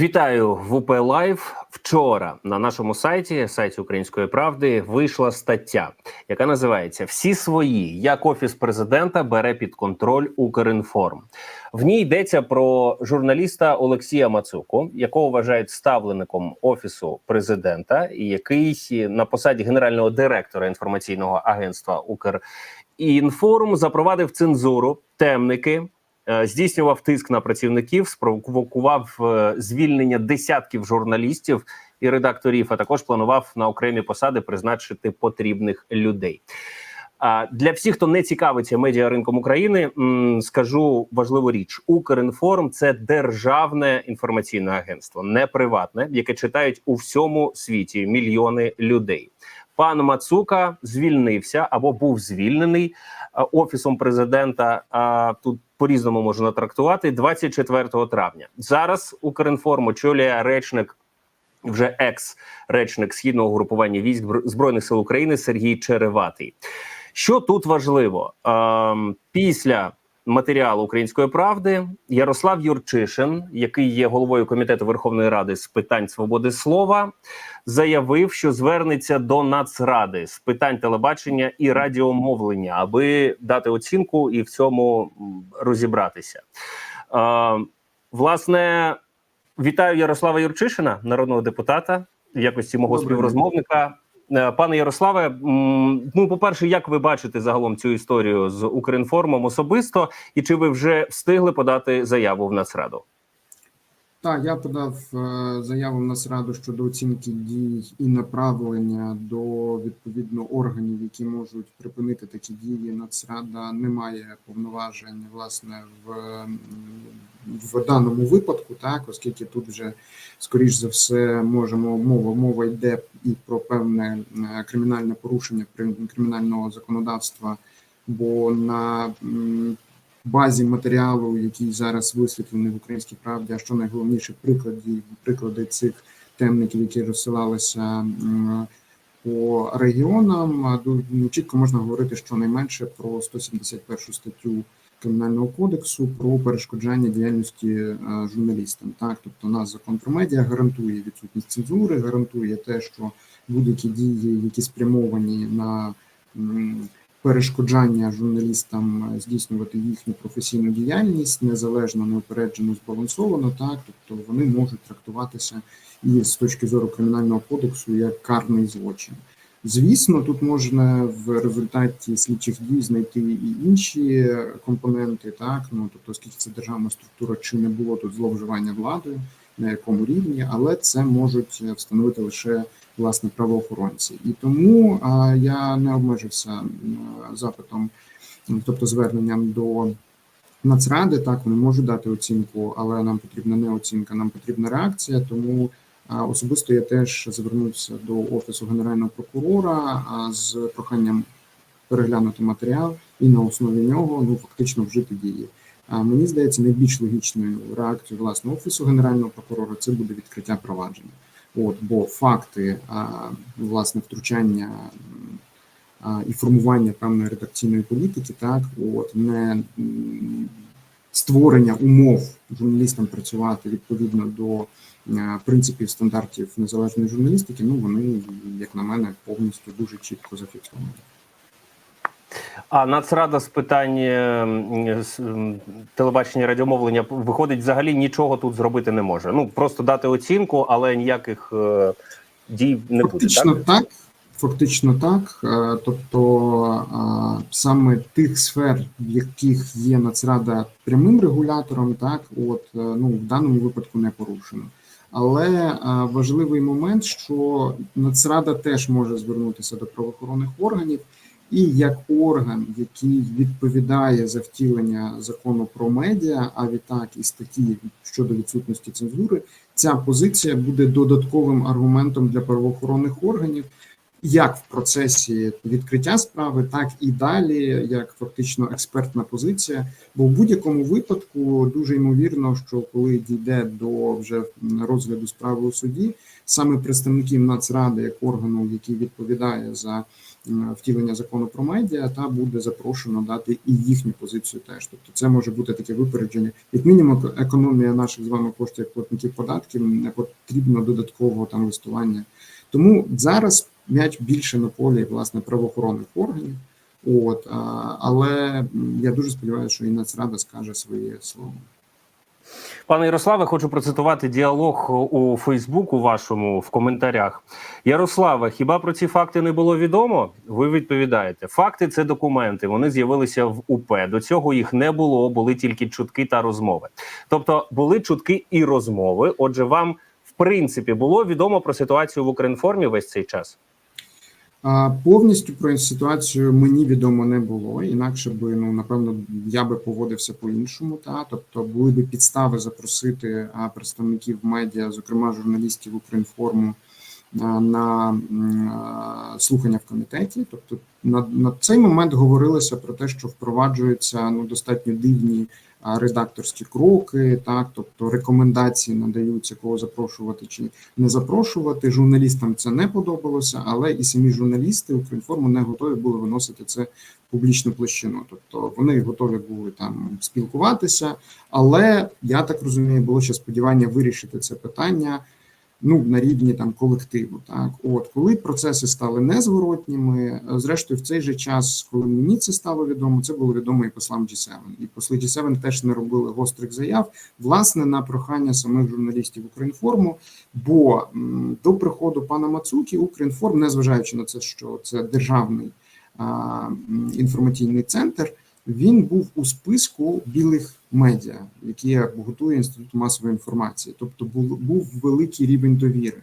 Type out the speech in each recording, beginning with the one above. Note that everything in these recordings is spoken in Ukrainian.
Вітаю в УП Лайв. Вчора на нашому сайті, сайті Української правди, вийшла стаття, яка називається Всі свої як офіс президента бере під контроль Укрінформ. В ній йдеться про журналіста Олексія Мацуку, якого вважають ставленником офісу президента, і який на посаді генерального директора інформаційного агентства Укрінформ запровадив цензуру темники. Е, здійснював тиск на працівників, спровокував е, звільнення десятків журналістів і редакторів. А також планував на окремі посади призначити потрібних людей. Для всіх, хто не цікавиться медіа ринком України, скажу важливу річ: Укрінформ це державне інформаційне агентство, не приватне, яке читають у всьому світі мільйони людей. Пан Мацука звільнився або був звільнений офісом президента. А тут по різному можна трактувати 24 травня. Зараз Укрінформ очолює речник. Вже екс-речник східного групування військ збройних сил України Сергій Череватий. Що тут важливо ем, після матеріалу української правди Ярослав Юрчишин, який є головою комітету Верховної Ради з питань свободи слова, заявив, що звернеться до Нацради з питань телебачення і радіомовлення, аби дати оцінку і в цьому розібратися. Е, власне, вітаю Ярослава Юрчишина, народного депутата, в якості мого Добре. співрозмовника. Е, пане Ярославе, ну по перше, як ви бачите загалом цю історію з Укрінформом особисто, і чи ви вже встигли подати заяву в Нацраду? Так, я подав е, заяву в Нацраду щодо оцінки дій і направлення до відповідно органів, які можуть припинити такі дії. Нацрада не має повноважень власне в в даному випадку, так оскільки тут вже скоріш за все можемо мова мова йде і про певне е, кримінальне порушення кримінального законодавства, бо на базі матеріалу, який зараз висвітлений в українській правді, а що найголовніше приклади приклади цих темників, які розсилалися по регіонам, ну, чітко можна говорити щонайменше про 171 статтю кримінального кодексу про перешкоджання діяльності е, журналістам. Так, тобто, нас закон про медіа гарантує відсутність цензури, гарантує те, що будь-які дії, які спрямовані на перешкоджання журналістам здійснювати їхню професійну діяльність незалежно, неупереджено, збалансовано, так тобто вони можуть трактуватися і з точки зору кримінального кодексу як карний злочин. Звісно, тут можна в результаті слідчих дій знайти і інші компоненти, так ну тобто, оскільки це державна структура, чи не було тут зловживання владою, на якому рівні, але це можуть встановити лише власне правоохоронці, і тому а, я не обмежився запитом, тобто зверненням до Нацради. Так вони можуть дати оцінку, але нам потрібна не оцінка, нам потрібна реакція. Тому а, особисто я теж звернувся до офісу генерального прокурора з проханням переглянути матеріал і на основі нього ну фактично вжити дії. А мені здається, найбільш логічною реакцією власне офісу генерального прокурора це буде відкриття провадження. От, Бо факти власне втручання і формування певної редакційної політики, так от не створення умов журналістам працювати відповідно до принципів стандартів незалежної журналістики. Ну вони, як на мене, повністю дуже чітко зафіксовані. А Нацрада з питань телебачення радіомовлення виходить, взагалі нічого тут зробити не може. Ну просто дати оцінку, але ніяких е, дій не Фактично буде. Так? так. Фактично так. Е, тобто е, саме тих сфер, в яких є Нацрада прямим регулятором, так от ну в даному випадку не порушено. Але важливий момент, що Нацрада теж може звернутися до правоохоронних органів і як орган, який відповідає за втілення закону про медіа, а відтак і статті щодо відсутності цензури, ця позиція буде додатковим аргументом для правоохоронних органів як в процесі відкриття справи, так і далі, як фактично експертна позиція. Бо в будь-якому випадку дуже ймовірно, що коли дійде до вже розгляду справи у суді, саме представників Нацради як органу, який відповідає за втілення закону про медіа, та буде запрошено дати і їхню позицію теж. Тобто, це може бути таке випередження. Як мінімум, економія наших з вами коштів платників податків не потрібно додаткового там листування. Тому зараз м'яч більше на полі власне правоохоронних органів. От але я дуже сподіваюся, що і Нацрада скаже своє слово. Пане Ярославе, хочу процитувати діалог у Фейсбуку вашому в коментарях. Ярославе, хіба про ці факти не було відомо? Ви відповідаєте: факти це документи. Вони з'явилися в УП. До цього їх не було, були тільки чутки та розмови. Тобто були чутки і розмови. Отже, вам принципі було відомо про ситуацію в Укрінформі весь цей час. Повністю про ситуацію мені відомо не було. Інакше би ну напевно я би поводився по-іншому. Та тобто були би підстави запросити представників медіа, зокрема журналістів Українформу, на слухання в комітеті. Тобто, на, на цей момент говорилося про те, що впроваджуються ну достатньо дивні редакторські кроки, так тобто рекомендації надаються кого запрошувати чи не запрошувати. Журналістам це не подобалося, але і самі журналісти Укрінформу не готові були виносити це в публічну площину. Тобто вони готові були там спілкуватися, але я так розумію, було ще сподівання вирішити це питання ну на рівні там колективу. Так, от коли процеси стали незворотніми, зрештою, в цей же час, коли мені це стало відомо, це було відомо і послам G7. І посли G7 теж не робили гострих заяв, власне, на прохання самих журналістів Українформу. Бо до приходу пана Мацукі Українформ, незважаючи на це, що це державний а, інформаційний центр він був у списку білих медіа, які готує інститут масової інформації, тобто був, великий рівень довіри.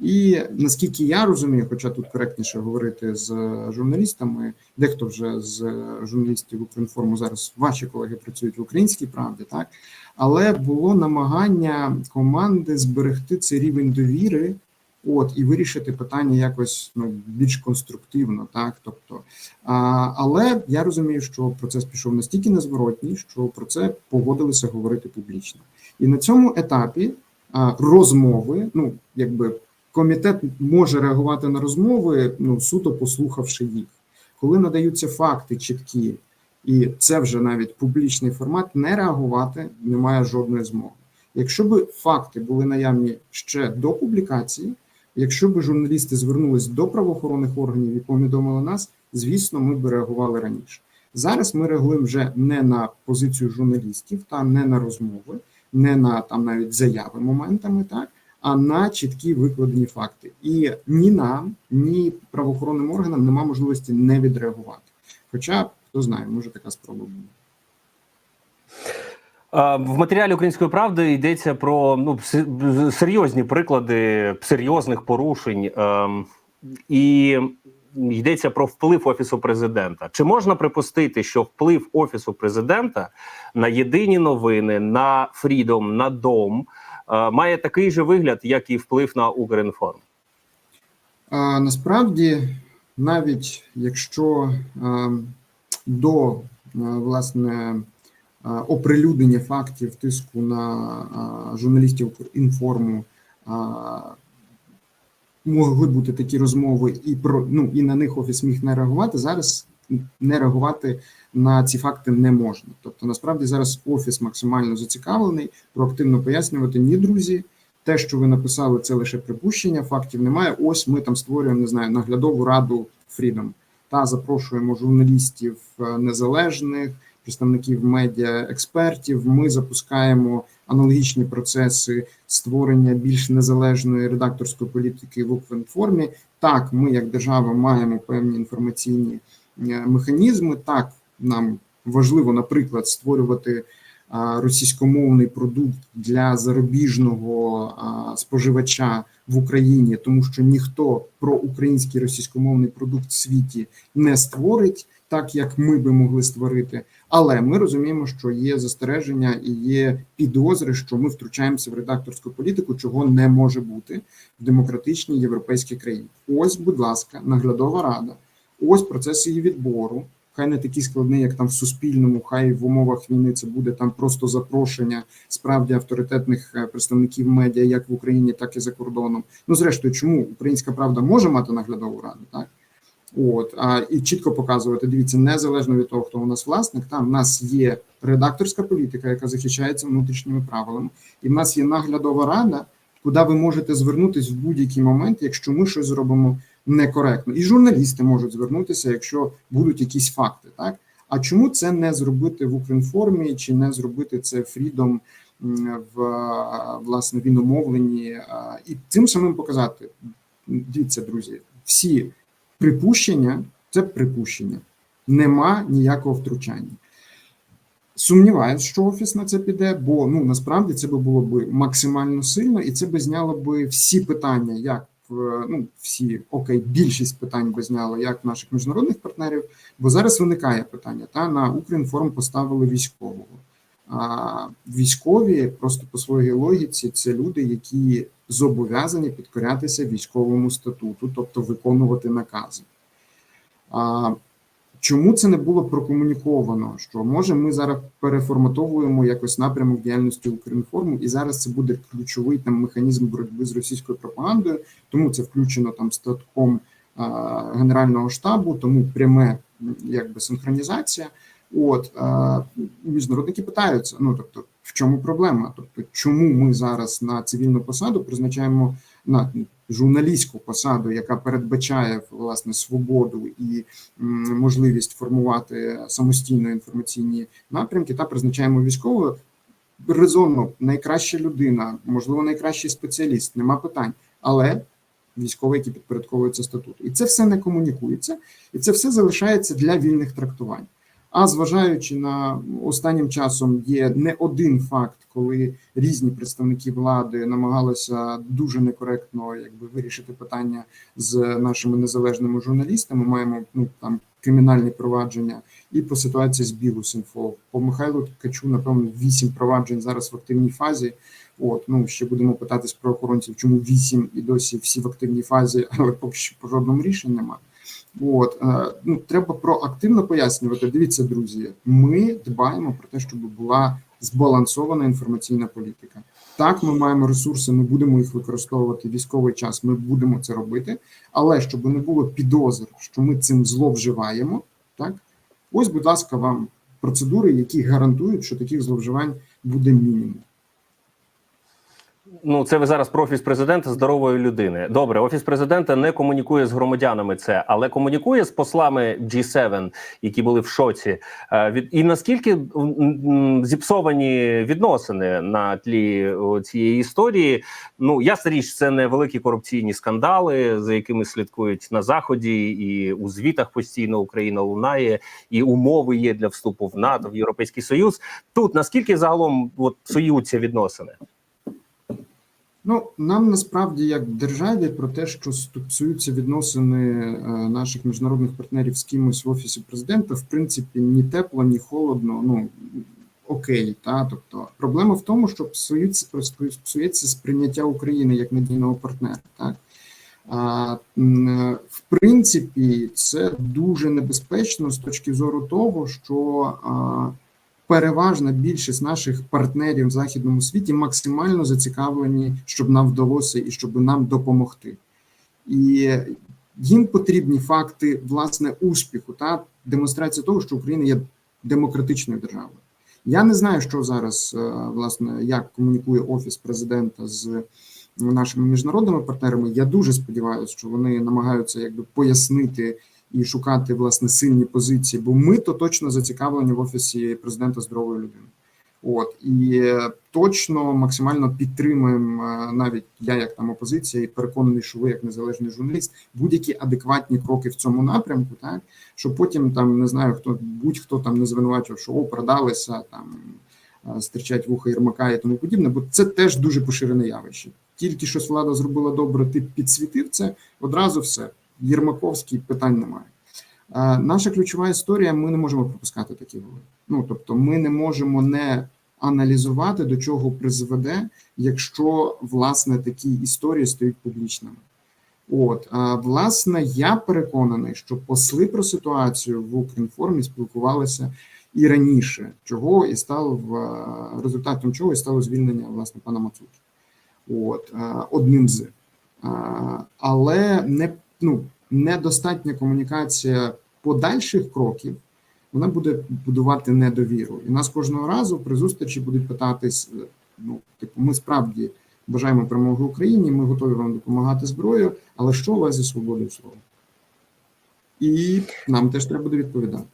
І наскільки я розумію, хоча тут коректніше говорити з журналістами, дехто вже з журналістів Укрінформу зараз ваші колеги працюють в українській правді, так але було намагання команди зберегти цей рівень довіри от і вирішити питання якось ну більш конструктивно, так тобто, а, але я розумію, що процес пішов настільки незворотній, що про це погодилися говорити публічно, і на цьому етапі а, розмови, ну якби комітет може реагувати на розмови, ну суто послухавши їх, коли надаються факти чіткі. І це вже навіть публічний формат не реагувати немає жодної змоги. Якщо б факти були наявні ще до публікації, Якщо б журналісти звернулись до правоохоронних органів і повідомили нас, звісно, ми б реагували раніше. Зараз ми реагуємо вже не на позицію журналістів, та не на розмови, не на там навіть заяви моментами, так а на чіткі викладені факти. І ні нам, ні правоохоронним органам нема можливості не відреагувати. Хоча хто знає, може така спроба буде. В матеріалі української правди йдеться про ну серйозні приклади серйозних порушень, ем, і йдеться про вплив офісу президента. Чи можна припустити, що вплив офісу президента на єдині новини, на Фрідом, на дом е, має такий же вигляд, як і вплив на Укрінформ? А, Насправді, навіть якщо а, ем, до а, власне оприлюднення фактів тиску на журналістів інформу могли бути такі розмови, і про ну і на них офіс міг не реагувати. Зараз не реагувати на ці факти не можна. Тобто, насправді зараз офіс максимально зацікавлений проактивно пояснювати ні, друзі. Те, що ви написали, це лише припущення, фактів немає. Ось ми там створюємо не знаю наглядову раду Freedom та запрошуємо журналістів е, незалежних представників медіа експертів. Ми запускаємо аналогічні процеси створення більш незалежної редакторської політики в Укрінформі. Так, ми, як держава, маємо певні інформаційні е, механізми. Так, нам важливо, наприклад, створювати. Російськомовний продукт для зарубіжного споживача в Україні, тому що ніхто про український російськомовний продукт в світі не створить так, як ми би могли створити. Але ми розуміємо, що є застереження і є підозри, що ми втручаємося в редакторську політику, чого не може бути в демократичній європейській країні. Ось, будь ласка, наглядова рада. Ось процес її відбору. Хай не такий складний, як там в суспільному, хай в умовах війни це буде там просто запрошення справді авторитетних е, представників медіа, як в Україні, так і за кордоном. Ну, зрештою, чому українська правда може мати наглядову раду, так? От а і чітко показувати, дивіться, незалежно від того, хто у нас власник, там в нас є редакторська політика, яка захищається внутрішніми правилами, і в нас є наглядова рада, куди ви можете звернутися в будь-який момент, якщо ми щось зробимо некоректно. І журналісти можуть звернутися, якщо будуть якісь факти. Так а чому це не зробити в Укрінформі, чи не зробити це Фрідом в власне віномовленні, і цим самим показати? Дивіться, друзі, всі припущення це припущення, нема ніякого втручання. Сумніваюсь, що офіс на це піде, бо ну насправді це би було б максимально сильно, і це би зняло би всі питання, як ну всі окей, більшість питань би зняло як наших міжнародних партнерів. Бо зараз виникає питання: та на Укрінформ поставили військового. Військові просто по своїй логіці це люди, які зобов'язані підкорятися військовому статуту, тобто виконувати накази. А Чому це не було прокомуніковано? Що може ми зараз переформатовуємо якось напрямок діяльності Укрінформу, і зараз це буде ключовий там механізм боротьби з російською пропагандою, тому це включено там статком а, Генерального штабу, тому пряме якби синхронізація. От а, міжнародники питаються: ну тобто, в чому проблема? Тобто, чому ми зараз на цивільну посаду призначаємо на журналістську посаду, яка передбачає власне свободу і можливість формувати самостійно інформаційні напрямки, та призначаємо військового резонно найкраща людина, можливо, найкращий спеціаліст, нема питань, але військовий, який підпорядковується статуту, і це все не комунікується, і це все залишається для вільних трактувань. А зважаючи на останнім часом є не один факт, коли різні представники влади намагалися дуже некоректно якби вирішити питання з нашими незалежними журналістами. Маємо ну там кримінальні провадження і по ситуації з Білус.Інфо. По Михайлу Ткачу, напевно, вісім проваджень зараз в активній фазі. От ну ще будемо питатись про охоронців, чому вісім і досі всі в активній фазі, але поки що по жодному рішенню немає. От ну треба проактивно пояснювати. Дивіться, друзі, ми дбаємо про те, щоб була збалансована інформаційна політика. Так, ми маємо ресурси, ми будемо їх використовувати військовий час. Ми будемо це робити, але щоб не було підозр, що ми цим зловживаємо. Так, ось, будь ласка, вам процедури, які гарантують, що таких зловживань буде мінімум. Ну, це ви зараз про офіс президента здорової людини. Добре, офіс президента не комунікує з громадянами. Це але комунікує з послами G7, які були в шоці. Е, від і наскільки зіпсовані відносини на тлі цієї історії? Ну ясна річ, це не великі корупційні скандали, за якими слідкують на заході, і у звітах постійно Україна лунає, і умови є для вступу в НАТО в Європейський Союз. Тут наскільки загалом от псуються відносини? Ну нам насправді як державі про те, що стосуються відносини е, наших міжнародних партнерів з кимось в офісі президента, в принципі, ні тепло, ні холодно. Ну окей, та тобто проблема в тому, що псується псується сприйняття України як надійного партнера. Так а, в принципі, це дуже небезпечно з точки зору того, що а, переважна більшість наших партнерів в західному світі максимально зацікавлені, щоб нам вдалося і щоб нам допомогти. І їм потрібні факти власне успіху та демонстрація того, що Україна є демократичною державою. Я не знаю, що зараз власне як комунікує офіс президента з нашими міжнародними партнерами. Я дуже сподіваюся, що вони намагаються якби пояснити і шукати власне сильні позиції, бо ми то точно зацікавлені в офісі президента здорової людини. От і точно максимально підтримуємо навіть я, як там опозиція, і переконаний, що ви як незалежний журналіст, будь-які адекватні кроки в цьому напрямку, так щоб потім там не знаю, хто будь-хто там не звинувачував, що о, продалися там. Стрічать вуха Єрмака і тому подібне, бо це теж дуже поширене явище. Тільки щось влада зробила добре, ти підсвітив це одразу все. Єрмаковський питань немає. Наша ключова історія: ми не можемо пропускати такі голи. Ну тобто, ми не можемо не аналізувати, до чого призведе, якщо власне такі історії стають публічними. От власне, я переконаний, що посли про ситуацію в Укрінформі спілкувалися і раніше, чого і стало в результатом чого і стало звільнення власне пана Мацуки. От одним з але не ну недостатня комунікація подальших кроків. Вона буде будувати недовіру, і нас кожного разу при зустрічі будуть питатись: ну, типу, ми справді бажаємо перемоги Україні, ми готові вам допомагати зброєю, але що у вас зі свободою слова? І нам теж треба буде відповідати.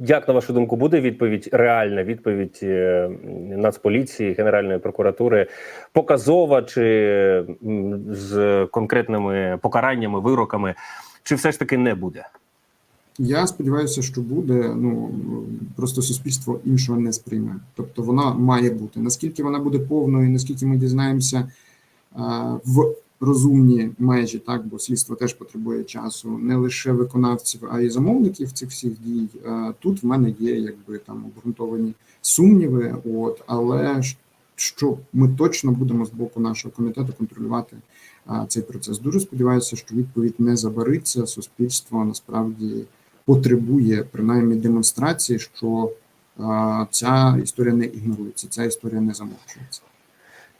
Як на вашу думку буде відповідь? Реальна відповідь е, Нацполіції, Генеральної прокуратури, показова чи з конкретними покараннями, вироками, чи все ж таки не буде? Я сподіваюся, що буде. Ну просто суспільство іншого не сприйме. Тобто вона має бути. Наскільки вона буде повною, наскільки ми дізнаємося а, в розумні межі, так бо слідство теж потребує часу, не лише виконавців, а й замовників цих всіх дій. Тут в мене є якби там обґрунтовані сумніви. От але що ми точно будемо з боку нашого комітету контролювати а, цей процес. Дуже сподіваюся, що відповідь не забариться. Суспільство насправді потребує принаймні демонстрації, що а, ця історія не ігнорується, ця історія не замовчується.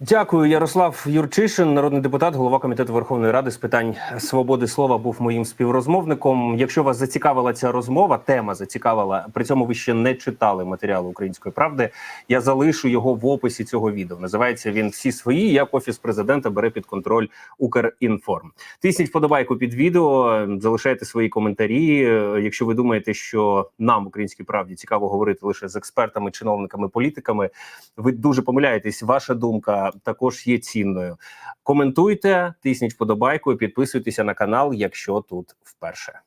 Дякую, Ярослав Юрчишин, народний депутат, голова комітету Верховної Ради з питань свободи слова, був моїм співрозмовником. Якщо вас зацікавила ця розмова, тема зацікавила. При цьому ви ще не читали матеріалу Української правди. Я залишу його в описі цього відео. Називається він Всі свої, як офіс президента бере під контроль Укрінформ. Тисніть вподобайку під відео, залишайте свої коментарі. Якщо ви думаєте, що нам українській правді цікаво говорити лише з експертами, чиновниками, політиками, ви дуже помиляєтесь. Ваша думка також є цінною. Коментуйте, тисніть вподобайку і підписуйтеся на канал, якщо тут вперше.